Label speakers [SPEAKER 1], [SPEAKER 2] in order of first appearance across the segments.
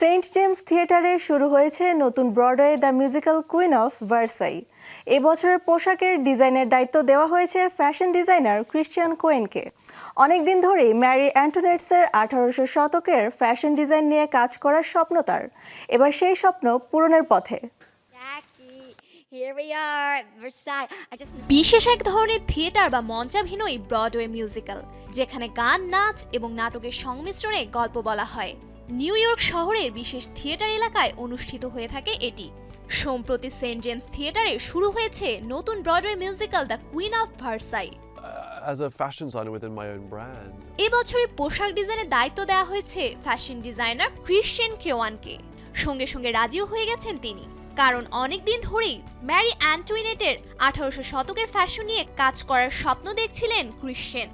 [SPEAKER 1] Saint James থিয়েটারে শুরু হয়েছে নতুন Broadway the musical Queen of Versailles. এবছরের পোশাকের ডিজাইনের দায়িত্ব দেওয়া হয়েছে ফ্যাশন ডিজাইনার ক্রিশ্চিয়ান কোয়েনকে। অনেকদিন ধরেই ম্যারি অ্যান্টোনেটসের আঠারোশো শতকের ফ্যাশন ডিজাইন নিয়ে কাজ করার স্বপ্ন তার। এবার সেই স্বপ্ন পূরণের পথে।
[SPEAKER 2] বিশেষ এক ধরনের থিয়েটার বা মঞ্চাভিনয় ব্রডওয়ে মিউজিক্যাল যেখানে গান নাচ এবং নাটকের সংমিশ্রণে গল্প বলা হয়। নিউ ইয়র্ক শহরের বিশেষ থিয়েটার এলাকায় অনুষ্ঠিত হয়ে থাকে এটি। সম্প্রতি সেন্ট জেমস থিয়েটারে শুরু হয়েছে নতুন Broadway musical the Queen of Versailles.
[SPEAKER 3] Uh, as a fashion designer within my own brand.
[SPEAKER 2] এবছরে পোশাক ডিজাইনের দায়িত্ব দেওয়া হয়েছে ফ্যাশন ডিজাইনার ক্রিশ্চিয়ান কেওয়ানকে সঙ্গে সঙ্গে রাজিও হয়ে গেছেন তিনি। কারণ অনেক দিন ধরেই ম্যারি অ্যান্টুইনেটের আঠারোশো শতকের ফ্যাশন নিয়ে কাজ করার স্বপ্ন দেখছিলেন ক্রিশ্চিয়ান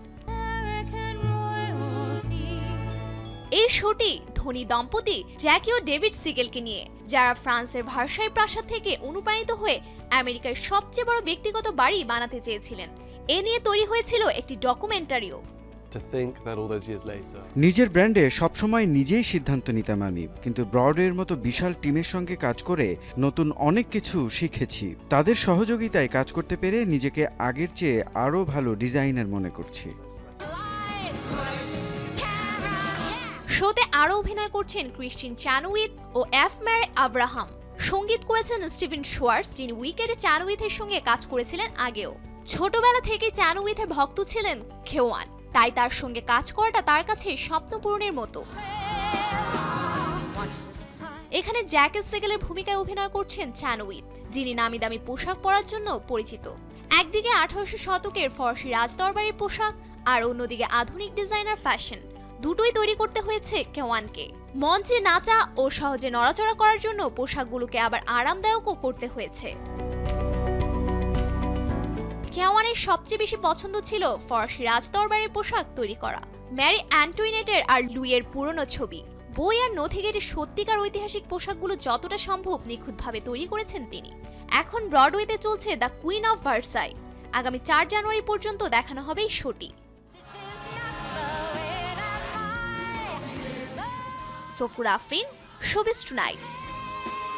[SPEAKER 2] এই শোটি ধনী দম্পতি জ্যাকি ও ডেভিড সিগেলকে নিয়ে যারা ফ্রান্সের ভার্সাই প্রাসাদ থেকে অনুপ্রাণিত হয়ে আমেরিকার সবচেয়ে বড় ব্যক্তিগত বাড়ি বানাতে চেয়েছিলেন। এ নিয়ে তৈরি হয়েছিল একটি ডকুমেন্টারিও।
[SPEAKER 4] নিজের ব্র্যান্ডে সবসময় নিজেই সিদ্ধান্ত নিতাম আমি কিন্তু ব্রডওয়ের মতো বিশাল টিমের সঙ্গে কাজ করে নতুন অনেক কিছু শিখেছি। তাদের সহযোগিতায় কাজ করতে পেরে নিজেকে আগের চেয়ে আরও ভালো ডিজাইনার মনে করছি।
[SPEAKER 2] শোতে আরও অভিনয় করছেন ক্রিস্টিন চ্যানুইথ ও এফ ম্যারে আব্রাহাম। সংগীত করেছেন স্টিভেন শোয়ার্স যিনি উইকেটে চ্যানুইথের সঙ্গে কাজ করেছিলেন আগেও। ছোটবেলা থেকে চ্যানুইথের ভক্ত ছিলেন খেওয়ান। তাই তার সঙ্গে কাজ করাটা তার কাছে স্বপ্ন পূরণের মতো। এখানে জ্যাকেট সেগেলের ভূমিকায় অভিনয় করছেন চ্যানুইথ যিনি নামি দামি পোশাক পরার জন্য পরিচিত। একদিকে আঠারোশো শতকের ফরাসি রাজদরবারের পোশাক আর অন্যদিকে আধুনিক ডিজাইনার ফ্যাশন। দুটোই তৈরি করতে হয়েছে কেওয়ানকে। মঞ্চে নাচা ও সহজে নড়াচড়া করার জন্য পোশাকগুলোকে আবার আরামদায়কও করতে হয়েছে। কেওয়ানের সবচেয়ে বেশি পছন্দ ছিল ফরাসি রাজদরবারের পোশাক তৈরি করা। ম্যারি অ্যান্টোইনেটের আর লুইয়ের পুরনো ছবি। বই আর নথি সত্যিকার ঐতিহাসিক পোশাকগুলো যতটা সম্ভব নিখুঁতভাবে তৈরি করেছেন তিনি। এখন ব্রডওয়েতে চলছে দ্য কুইন অফ ভার্সাই। আগামী চার জানুয়ারি পর্যন্ত দেখানো হবে এই শোটি। সফুর আফরিন শুভেচ্ছু টুনাইট।